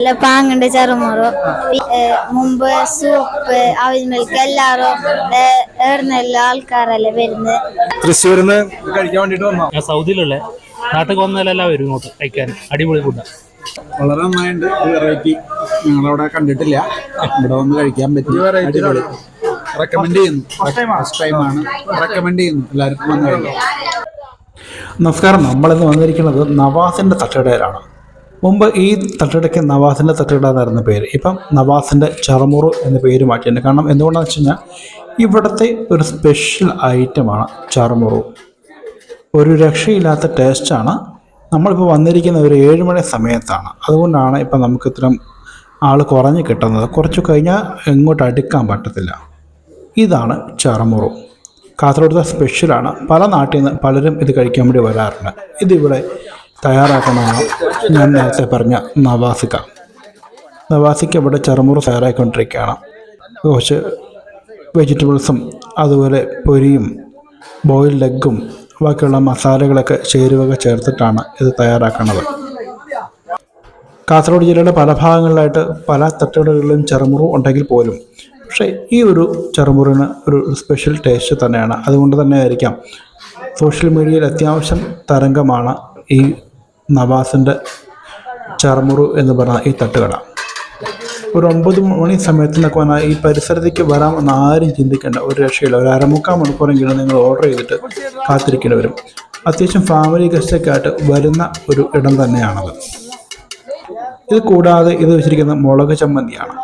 നല്ല പാങ്ങുണ്ട് ചെറുമുറു. മുമ്പ് സൂപ്പ് അവിൽ മിൽക്ക് എല്ലാരും ഏർന്നെല്ലാം ആൾക്കാരല്ലേ വരുന്നത് തൃശ്ശൂരിന്ന് കഴിക്കാൻ വേണ്ടിട്ട് വന്നു? ഞാൻ സൗദിയിലുള്ള നാട്ടിൽ വന്നാലെല്ലാം വരും ഇങ്ങോട്ട് കഴിക്കാൻ. അടിപൊളി ഫുഡ് വളരെ നന്നായിട്ടുണ്ട് ഒരു വെറൈറ്റി ഞങ്ങളവിടെ കണ്ടിട്ടില്ല. ഇവിടെ വന്ന് കഴിക്കാൻ പറ്റിയ അടിപൊളി. റെക്കമെൻഡ് ചെയ്യുന്നു. ഫസ്റ്റ് ടൈമാണ് റെക്കമെൻഡ് ചെയ്യുന്നു. എല്ലാവർക്കും വന്ന് കഴിക്കാം. നമസ്കാരം. നമ്മളിന്ന് വന്നിരിക്കുന്നത് നവാസിന്റെ തട്ടുകടയിലാണ്. മുമ്പ് ഈ തട്ടടയ്ക്ക് നവാസിന്റെ തട്ടട എന്നായിരുന്നു പേര്. ഇപ്പം നവാസിന്റെ ചറമുറു എന്ന പേര് മാറ്റിയിട്ടുണ്ട്. കാരണം എന്തുകൊണ്ടാണെന്ന് വെച്ച് കഴിഞ്ഞാൽ ഇവിടുത്തെ ഒരു സ്പെഷ്യൽ ഐറ്റമാണ് ചറമുറു. ഒരു രക്ഷയില്ലാത്ത ടേസ്റ്റാണ് നമ്മളിപ്പോൾ വന്നിരിക്കുന്ന ഒരു ഏഴ് മണി സമയത്താണ്. അതുകൊണ്ടാണ് ഇപ്പം നമുക്ക് ഇത്രയും ആൾ കുറഞ്ഞ് കിട്ടുന്നത്. കുറച്ച് കഴിഞ്ഞാൽ എങ്ങോട്ട് അടുക്കാൻ പറ്റത്തില്ല. ഇതാണ് ചറമുറു. കാസർഗോഡത്തെ സ്പെഷ്യലാണ് പല നാട്ടിൽ നിന്ന് പലരും ഇത് കഴിക്കാൻ വേണ്ടി വരാറുണ്ട്. ഇതിവിടെ തയ്യാറാക്കുന്നതാണ് ഞാൻ നേരത്തെ പറഞ്ഞ നവാസിക. നവാസിക്ക് ഇവിടെ ചെറുമുറു തയ്യാറാക്കിക്കൊണ്ടിരിക്കുകയാണ് കുറച്ച് വെജിറ്റബിൾസും അതുപോലെ പൊരിയും ബോയിൽഡ് എഗ്ഗും ബാക്കിയുള്ള മസാലകളൊക്കെ ചേരുവക ചേർത്തിട്ടാണ് ഇത് തയ്യാറാക്കുന്നത്. കാസർഗോഡ് ജില്ലയുടെ പല ഭാഗങ്ങളിലായിട്ട് പല തട്ടുകടകളിലും ചെറുമുറു ഉണ്ടെങ്കിൽ പോലും പക്ഷേ ഈ ഒരു ചെറുമുറിന് ഒരു സ്പെഷ്യൽ ടേസ്റ്റ് തന്നെയാണ്. അതുകൊണ്ട് തന്നെ ആയിരിക്കാം സോഷ്യൽ മീഡിയയിൽ അത്യാവശ്യം തരംഗമാണ് ഈ നവാസിന്റെ ചെറുമുറു എന്ന് പറഞ്ഞ ഈ തട്ടുകട. ഒരു ഒമ്പത് മണി സമയത്തിനൊക്കെ വന്നാൽ ഈ പരിസരത്തേക്ക് വരാമെന്ന് ആരും ചിന്തിക്കേണ്ട ഒരു രക്ഷയില്ല. ഒരു അരമുക്കാൽ മണിക്കൂറെങ്കിലും നിങ്ങൾ ഓർഡർ ചെയ്തിട്ട് കാത്തിരിക്കേണ്ടി വരും. അത്യാവശ്യം ഫാമിലി ഗസ്റ്റൊക്കെ ആയിട്ട് വരുന്ന ഒരു ഇടം തന്നെയാണത്. ഇത് കൂടാതെ ഇത് വെച്ചിരിക്കുന്ന മുളക് ചമ്മന്തിയാണ്.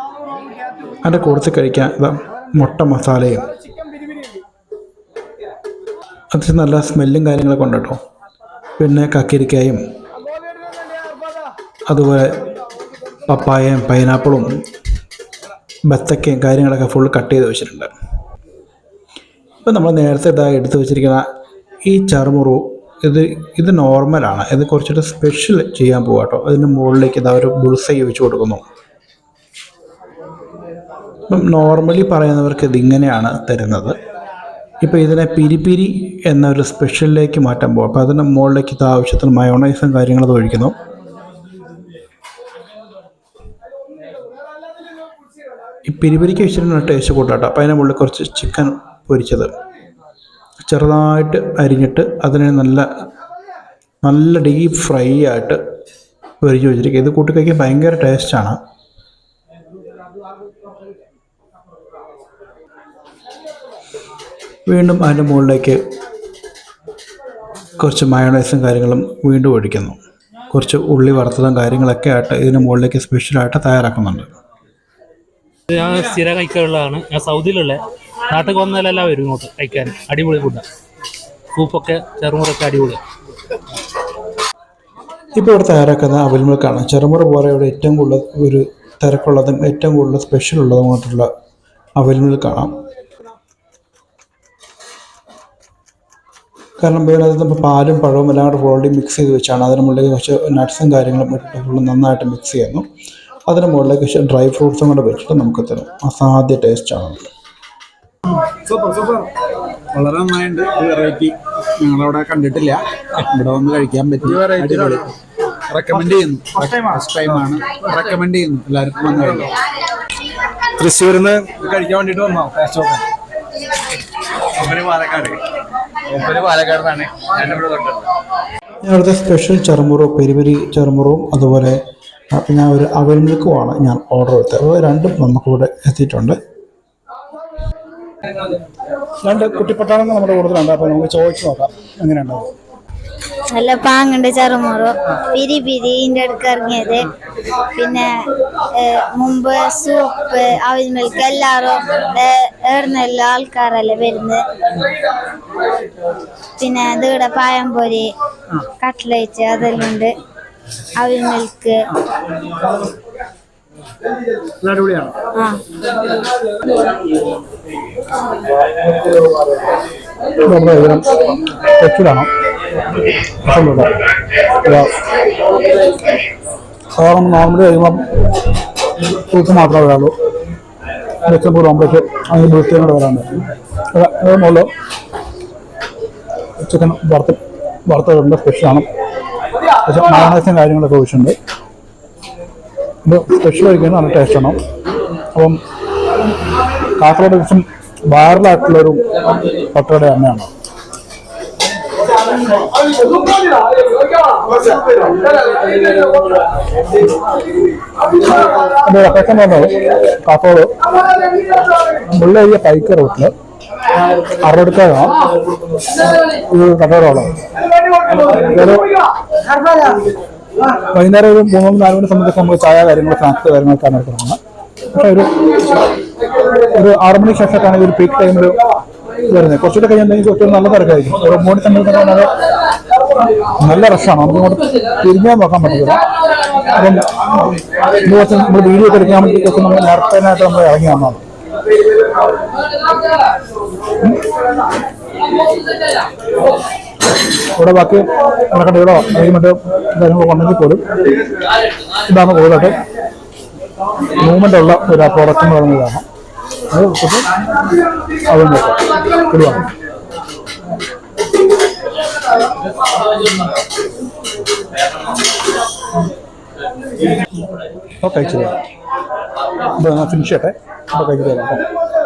അതിന്റെ കൂടുതൽ കഴിക്കാൻ ഇത് മുട്ട മസാലയും. അത്യാവശ്യം നല്ല സ്മെല്ലും കാര്യങ്ങളൊക്കെ ഉണ്ട് കേട്ടോ. പിന്നെ കക്കിരിക്കായും അതുപോലെ പപ്പായയും പൈനാപ്പിളും ബത്തക്കയും കാര്യങ്ങളൊക്കെ ഫുൾ കട്ട് ചെയ്ത് വെച്ചിട്ടുണ്ട്. ഇപ്പം നമ്മൾ നേരത്തെ ഇതാ എടുത്ത് വെച്ചിരിക്കുന്ന ഈ ചറുമുറു ഇത് ഇത് നോർമലാണ് ഇത് കുറച്ചുകൂടെ സ്പെഷ്യൽ ചെയ്യാൻ പോകാം കേട്ടോ. അതിന്റെ മുകളിലേക്ക് ഇതാ ഒരു ബുൾസൈ വെച്ച് കൊടുക്കുന്നു. ഇപ്പം നോർമലി പറയുന്നവർക്ക് ഇതിങ്ങനെയാണ് തരുന്നത്. ഇപ്പോൾ ഇതിനെ പിരി പിരി എന്നൊരു സ്പെഷ്യലിലേക്ക് മാറ്റാൻ പോകും അപ്പോൾ അതിന്റെ മുകളിലേക്ക് ഇത് ആവശ്യത്തിന് മയോണൈസും കാര്യങ്ങളൊക്കെ ഒഴിക്കുന്നു. ഈ പിരിപിരിക്ക് വെച്ചിട്ടാണ് ടേസ്റ്റ് കൂട്ടാട്ടോ. അപ്പോൾ അതിന്റെ മുകളിൽ കുറച്ച് ചിക്കൻ പൊരിച്ചത്. ചെറുതായിട്ട് അരിഞ്ഞിട്ട് അതിനെ നല്ല നല്ല ഡീപ്പ് ഫ്രൈ ആയിട്ട് പൊരിച്ച് വെച്ചിരിക്കുക. ഇത് കൂട്ടി കഴിക്കാൻ ഭയങ്കര ടേസ്റ്റാണ് വീണ്ടും അതിന്റെ മുകളിലേക്ക് കുറച്ച് മയോണൈസും കാര്യങ്ങളും വീണ്ടും ഒഴിക്കുന്നു. കുറച്ച് ഉള്ളി വറുത്തതും കാര്യങ്ങളൊക്കെ ആയിട്ട് ഇതിന് മുകളിലേക്ക് സ്പെഷ്യലായിട്ട് തയ്യാറാക്കുന്നുണ്ട്. ഞാൻ സ്ഥിരം കഴിക്കാനുള്ളതാണ് ഞാൻ സൗദിയിലുള്ള നാട്ടിൽ വന്നാലല്ല വരും ഇങ്ങോട്ട് കഴിക്കാൻ. അടിപൊളി ഫുഡാണ് സൂപ്പൊക്കെ ചെറുമുറൊക്കെ അടിപൊളിയാണ് ഇപ്പോൾ ഇവിടെ തയ്യാറാക്കുന്ന അവൽമിൽക്കാണ് ചെറുമുറ പോലെ ഇവിടെ ഏറ്റവും കൂടുതൽ ഒരു തിരക്കുള്ളതും ഏറ്റവും കൂടുതൽ സ്പെഷ്യൽ ഉള്ളതുമായിട്ടുള്ള അവൽമിൽക്കാണ് കാരണം ഇതിനകത്ത് ഇപ്പോൾ പാലും പഴവും എല്ലാം കൂടെ ഓൾറെഡി മിക്സ് ചെയ്ത് വെച്ചാണ്. അതിന് മുകളിലേക്ക് കുറച്ച് നട്ട്സും കാര്യങ്ങളും ഇട്ടിട്ട് നന്നായിട്ട് മിക്സ് ചെയ്യുന്നു. അതിന് മുകളിലേക്ക് ഡ്രൈ ഫ്രൂട്ട്സും കൂടെ വെച്ചിട്ട് നമുക്ക് തരും. അസാധ്യ ടേസ്റ്റാണ് സൂപ്പർ സൂപ്പർ. വളരെ നന്നായിട്ടുണ്ട് ഒരു വെറൈറ്റി ഞങ്ങളവിടെ കണ്ടിട്ടില്ല. ഇവിടെ വന്ന് കഴിക്കാൻ പറ്റി. വെറൈറ്റി റെക്കമെൻഡ് ചെയ്യുന്നു. ഫസ്റ്റ് ടൈമാണ് റെക്കമെൻഡ് ചെയ്യുന്നു. എല്ലാവർക്കും വന്ന് കഴിക്കാം. തൃശ്ശൂരിൽ നിന്ന് കഴിക്കാൻ വേണ്ടിട്ട് വന്നോ? ടേസ്റ്റ് നോക്കാൻ പാലക്കാട്. പാലക്കാട് നിന്നാണ്. ഇവിടെ തൊട്ടത് ഇവിടുത്തെ സ്പെഷ്യൽ ചെറുമുറു പെരിപെരി ചെറുമുറും അതുപോലെ ആ, ഞാൻ ഒരു അവൽമിൽക്കുമാണ് ഞാൻ ഓർഡർ എടുത്തത് അപ്പോൾ രണ്ടും നമുക്കിവിടെ എത്തിയിട്ടുണ്ട്. രണ്ട് കുട്ടിപ്പട്ടാളങ്ങൾ നമ്മുടെ കൂടുതലുണ്ട്. അപ്പോൾ നമുക്ക് ചോദിച്ചു നോക്കാം. എങ്ങനെയുണ്ടോ? നല്ല പാങ്ങുണ്ട് ചെറുമുറു. പിരി പിരി ഇതിന്റെ അടുക്ക് ഇറങ്ങിയത്. പിന്നെ മുമ്പ് സൂപ്പ് അവിൽ മിൽക്ക് എല്ലാവരും എല്ലാരും ഏർന്നെല്ലാം ആൾക്കാരല്ലേ വരുന്നത്. പിന്നെ ഇതിവിടെ പായംപൊരി കട്ട്ലേറ്റ് അതെല്ലാം ഉണ്ട്. അവിൽ മിൽക്ക്. അടിപൊളിയാണ് സാധാരണ നോർമലി കഴിയുമ്പം ഫ്രൂട്ട്സ് മാത്രമേ വരാറുള്ളൂ. കൂടെ ഓംപ്ലേറ്റ് അതിന് ബൂസ്റ്റും കൂടെ വരാൻ പറ്റും അത് മുകളിൽ ചിക്കൻ വറുത്ത് വറുത്തതുണ്ട് സ്പെഷ്യലാണ് പക്ഷേ കാര്യങ്ങളൊക്കെ ഒഴിച്ചിട്ടുണ്ട് ഇത് സ്പെഷ്യൽ കഴിക്കാൻ നല്ല ടേസ്റ്റാണ് അപ്പം കാസർഗോഡ് ദിവസം വൈറലായിട്ടുള്ളൊരു പട്ടയുടെ അമ്മയാണ് എന്റെ ലൊക്കേഷൻ പറഞ്ഞത് കാസർഗോഡ് മുള്ളേരിയ പൈക്ക റൂട്ടിൽ അറുപടുക്കാണ് തട്ടുകടയുള്ളത് ഒരു വൈകുന്നേരം ഒരു മൂന്ന് നാല് മണി സമയത്തൊക്കെ നമ്മൾ ചായ കാര്യങ്ങൾ സ്നാക്സ് കാര്യങ്ങളൊക്കെയാണ് എടുക്കുന്നത് ഒരു ഒരു ആറ് മണിക്ക് ഒരു പീക്ക് ടൈമിൽ വരുന്നത്. കുറച്ചുകൂടെ കഴിഞ്ഞിട്ടുണ്ടെങ്കിൽ ഒത്തിരി നല്ല തിരക്കായിരിക്കും. ഒരു മൂന്ന് സമയത്തൊക്കെ വളരെ നല്ല റഷാണ് നമുക്ക് ഇങ്ങോട്ട് തിരിഞ്ഞാൽ നോക്കാൻ പറ്റില്ല അപ്പം ഇത് കുറച്ച് നമ്മൾ വീഡിയോ എടുക്കാൻ വേണ്ടി നമ്മൾ നേരത്തേനായിട്ട് നമ്മൾ ഇറങ്ങി വന്നതാണ്. ഇവിടെ ബാക്കി നടക്കണ്ടോ അല്ലെങ്കിൽ മറ്റേ കാര്യങ്ങളോ ഉണ്ടെങ്കിൽ പോലും ഇതാണ് കൂടുതലായിട്ട് മൂവ്മെന്റ് ഉള്ള ഒരു പ്രോഡക്റ്റ് എന്ന് പറയുന്നതാണ് അത് കുറച്ച് അതുകൊണ്ട് അപ്പോൾ ഫിനിഷ് ചെയ്യട്ടെ? അപ്പോൾ കഴിച്ചു തരാം കേട്ടോ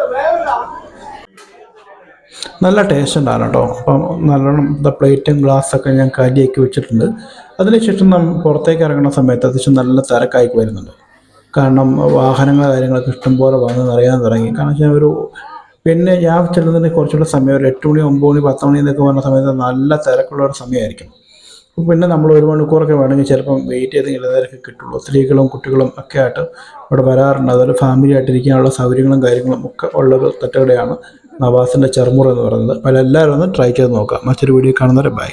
നല്ല ടേസ്റ്റ് ഉണ്ടായിരുന്നു കേട്ടോ അപ്പം നല്ലോണം പ്ലേറ്റും ഗ്ലാസ്സൊക്കെ ഞാൻ കാലിയാക്കി വെച്ചിട്ടുണ്ട്. അതിനുശേഷം നമ്മൾ പുറത്തേക്ക് ഇറങ്ങുന്ന സമയത്ത് അത്യാവശ്യം നല്ല തിരക്കായി വരുന്നുണ്ട്. കാരണം വാഹനങ്ങൾ കാര്യങ്ങളൊക്കെ ഇഷ്ടംപോലെ വന്ന് നിറയാൻ തുടങ്ങി. കാരണം വെച്ചാൽ ഒരു പിന്നെ ഞാൻ ചെല്ലുന്നതിന് കുറച്ചുകൂടെ സമയം ഒരു എട്ട് മണി ഒമ്പത് മണി പത്ത് മണി എന്നൊക്കെ പറഞ്ഞ സമയത്ത് നല്ല തിരക്കുള്ള ഒരു സമയമായിരിക്കും. പിന്നെ നമ്മൾ ഒരു മണിക്കൂറൊക്കെ വേണമെങ്കിൽ ചിലപ്പം വെയിറ്റ് ചെയ്ത് ഇടനേരമൊക്കെ കിട്ടുള്ളൂ. സ്ത്രീകളും കുട്ടികളും ഒക്കെ ആയിട്ട് ഇവിടെ വരാറുണ്ട്. അതുപോലെ ഫാമിലി ആയിട്ടിരിക്കാനുള്ള സൗകര്യങ്ങളും കാര്യങ്ങളും ഒക്കെ ഉള്ളൊരു തട്ടുകടയാണ് നവാസിന്റെ ചെറുമുറ എന്ന് പറയുന്നത്. അപ്പോൾ എല്ലാവരും ഒന്ന് ട്രൈ ചെയ്ത് നോക്കാം. മറ്റൊരു വീഡിയോ കാണുന്നവരെ ബൈ